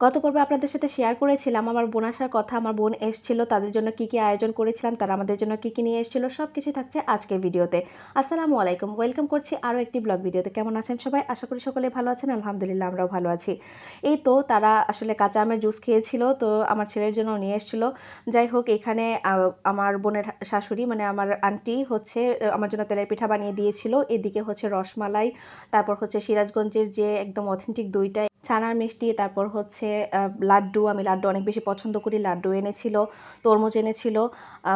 গত পর্বে আপনাদের সাথে শেয়ার করেছিলাম, আমার বোন আসার কথা, আমার বোন এসেছিল, তাদের জন্য কি কি আয়োজন করেছিলাম, তারা আমাদের জন্য কি কি নিয়ে এসেছিল সব কিছু থাকছে আজকের ভিডিওতে। আসসালামু আলাইকুম ওয়েলকাম করছি আরও একটি ব্লগ ভিডিওতে। কেমন আছেন সবাই? আশা করি সকলে ভালো আছেন, আলহামদুলিল্লাহ আমরাও ভালো আছি। এই তো তারা আসলে কাঁচা আমের জুস খেয়েছিল, তো আমার ছেলের জন্য নিয়ে এসেছিল। যাই হোক, এখানে আমার বোনের শাশুড়ি মানে আমার আন্টি হচ্ছে আমার জন্য তেলের পিঠা বানিয়ে দিয়েছিল। এদিকে হচ্ছে রসমালাই, তারপর হচ্ছে সিরাজগঞ্জের যে একদম অথেন্টিক দইটা ছানার মিষ্টি, তারপর হচ্ছে লাড্ডু। আমি লাড্ডু অনেক বেশি পছন্দ করি। লাড্ডু এনেছিল, তরমুজ এনেছিল।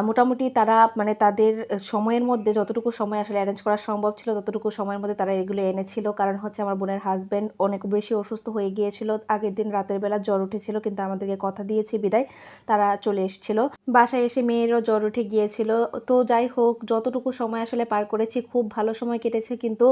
মোটামুটি তারা মানে তাদের সময়ের মধ্যে যতটুকু সময় আসলে অ্যারেঞ্জ করা সম্ভব ছিল, ততটুকু সময়ের মধ্যে তারা এগুলো এনেছিল। কারণ হচ্ছে আমার বোনের হাজব্যান্ড অনেক বেশি অসুস্থ হয়ে গিয়েছিল। আগের দিন রাতের বেলা জ্বর উঠেছিল, কিন্তু আমাদেরকে কথা দিয়েছে, বিদায়। তারা চলে এসেছিল। বাসায় এসে মেয়েরও জ্বর উঠে গিয়েছিল। তো যাই হোক, যতটুকু সময় আসলে পার করেছি, খুব ভালো সময় কেটেছে। কিন্তু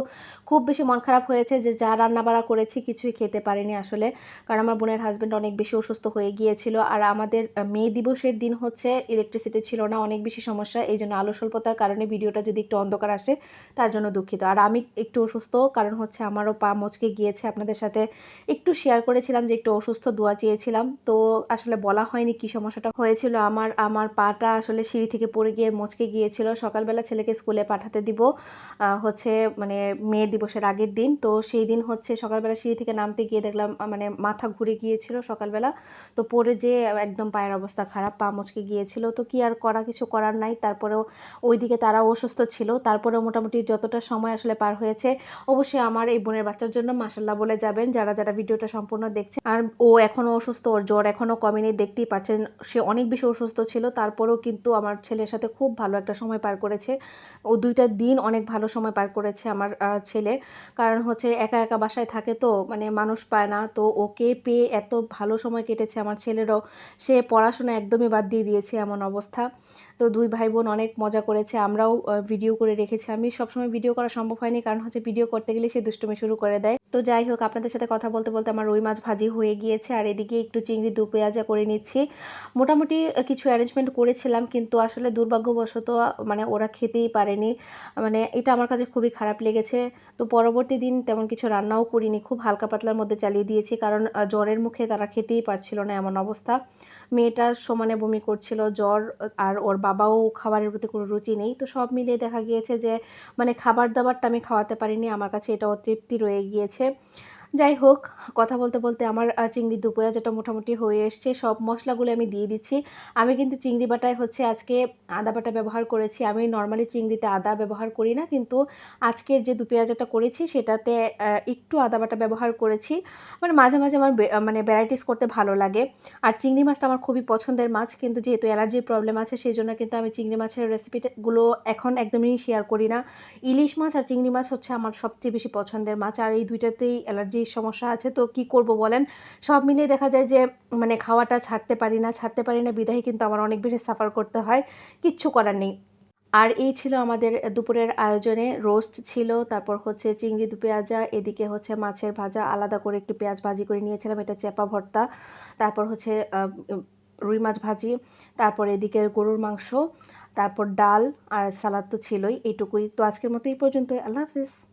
খুব বেশি মন খারাপ হয়েছে যে, যা রান্না বাড়া করেছি, কিছুই খেতে পারিনি আসলে। কারণ আমার বোনের হাজব্যান্ড অনেক বেশি অসুস্থ হয়ে গিয়েছিল। আর আমাদের মে দিবসের দিন হচ্ছে ইলেকট্রিসিটি ছিল না, অনেক বেশি সমস্যা। এই জন্য আলো স্বল্পতার কারণে ভিডিওটা যদি একটু অন্ধকার আসে, তার জন্য দুঃখিত। আর আমি একটু অসুস্থ, কারণ হচ্ছে আমারও পা মচকে গিয়েছে। আপনাদের সাথে একটু শেয়ার করেছিলাম যে একটু অসুস্থ দোয়া চেয়েছিলাম। তো আসলে বলা হয়নি কি সমস্যাটা হয়েছিল। আমার আমার পাটা আসলে সিঁড়ি থেকে পড়ে গিয়ে মচকে গিয়েছিল। সকালবেলা ছেলেকে স্কুলে পাঠাতে দিব হচ্ছে মানে মে দিবসের আগের দিন। তো সেই দিন হচ্ছে সকালবেলা সিঁড়ি থেকে নামতে গিয়ে দেখলাম মানে মাথা ঘুরে গিয়েছিল সকালবেলা। তো পরে যে একদম পায়ের অবস্থা খারাপ, পা মচকে গিয়েছিল, তো কি আর করা, কিছু করার নাই। তারপরেও ওইদিকে তারা অসুস্থ ছিল। তারপরেও মোটামুটি যতটা সময় আসলে পার হয়েছে, অবশ্যই আমার এই বোনের বাচ্চার জন্য মাসাল্লাহ বলে যাবেন। যারা যারা ভিডিওটা সম্পূর্ণ দেখছে আর ও এখনও অসুস্থ, ওর জ্বর এখনও কমেনি, দেখতেই পাচ্ছেন সে অনেক বেশি অসুস্থ ছিল। তারপরেও কিন্তু আমার ছেলের সাথে খুব ভালো একটা সময় পার করেছে। ও দুইটা দিন অনেক ভালো সময় পার করেছে আমার ছেলে কারণ হচ্ছে একা একা বাসায় থাকে তো মানে মানুষ পায় না। তো ওকে পেয়ে এত ভালো সময় কেটেছে আমার ছেলেরও। সে পড়াশোনা একদমই বাদ দিয়ে দিয়েছে এমন অবস্থা। তো দুই ভাই বোন অনেক মজা করেছে, আমরাও ভিডিও করে রেখেছি। আমি সবসময় ভিডিও করা সম্ভব হয়নি, কারণ হচ্ছে ভিডিও করতে গেলে সে দুষ্টুমি শুরু করে দেয়। তো যাই হোক, আপনাদের সাথে কথা বলতে বলতে আমার রুই মাছ ভাজি হয়ে গিয়েছে, আর এদিকে একটু চিংড়ি দু পেঁয়াজা করে নিচ্ছি। মোটামুটি কিছু অ্যারেঞ্জমেন্ট করেছিলাম, কিন্তু আসলে দুর্ভাগ্যবশত মানে ওরা খেতেই পারেনি। মানে এটা আমার কাছে খুবই খারাপ লেগেছে। তো পরবর্তী দিন তেমন কিছু রান্নাও করিনি, খুব হালকা পাতলার মধ্যে চালিয়ে দিয়েছি, কারণ জ্বরের মুখে তারা খেতেই পারছিল না এমন অবস্থা। মেয়েটার সমানে বমি করছিল, জ্বর, আর ওর বাবাও খাবারের প্রতি কোনো রুচি নেই। তো সব মিলিয়ে দেখা গিয়েছে যে মানে খাবার দাবারটা আমি খাওয়াতে পারিনি। আমার কাছে এটা অতৃপ্তি রয়ে গিয়েছে। যাই হোক, কথা বলতে বলতে আমার চিংড়ি দুপুয়া যেটা মোটামুটি হয়ে এসছে, সব মশলাগুলো আমি দিয়ে দিচ্ছি। আমি কিন্তু চিংড়ি বাটায় হচ্ছে আজকে আদা বাটা ব্যবহার করেছি। আমি নর্মালি চিংড়িতে আদা ব্যবহার করি না, কিন্তু আজকের যে দু পেঁয়াজাটা করেছি, সেটাতে একটু আদা বাটা ব্যবহার করেছি। মানে মাঝে মাঝে আমার মানে ভ্যারাইটিস করতে ভালো লাগে। আর চিংড়ি মাছটা আমার খুবই পছন্দের মাছ, কিন্তু যেহেতু অ্যালার্জির প্রবলেম আছে সেই জন্য কিন্তু আমি চিংড়ি মাছের রেসিপিগুলো এখন একদমই শেয়ার করি না। ইলিশ মাছ আর চিংড়ি মাছ হচ্ছে আমার সবচেয়ে বেশি পছন্দের মাছ, আর এই দুইটাতেই অ্যালার্জির সমস্যা আছে, তো কি করব বলেন? সব মিলিয়ে দেখা যায় যে মানে খাওয়াটা ছাড়তে পারি না, ছাড়তে পারি না, বিদায় কিন্তু আমার অনেক বেশি সাফার করতে হয়, কিচ্ছু করার নেই। আর এই ছিল আমাদের দুপুরের আয়োজনে রোস্ট ছিল, তারপর হচ্ছে চিংড়ি দু পেঁয়াজা, এদিকে হচ্ছে মাছের ভাজা, আলাদা করে একটু পেঁয়াজ ভাজি করে নিয়েছিলাম, এটা চেপা ভর্তা, তারপর হচ্ছে রুই মাছ ভাজি, তারপর এদিকে গরুর মাংস, তারপর ডাল আর সালাদ তো ছিলই, এইটুকুই। তো আজকের মতো এই পর্যন্তই, আল্লাহ হাফিজ।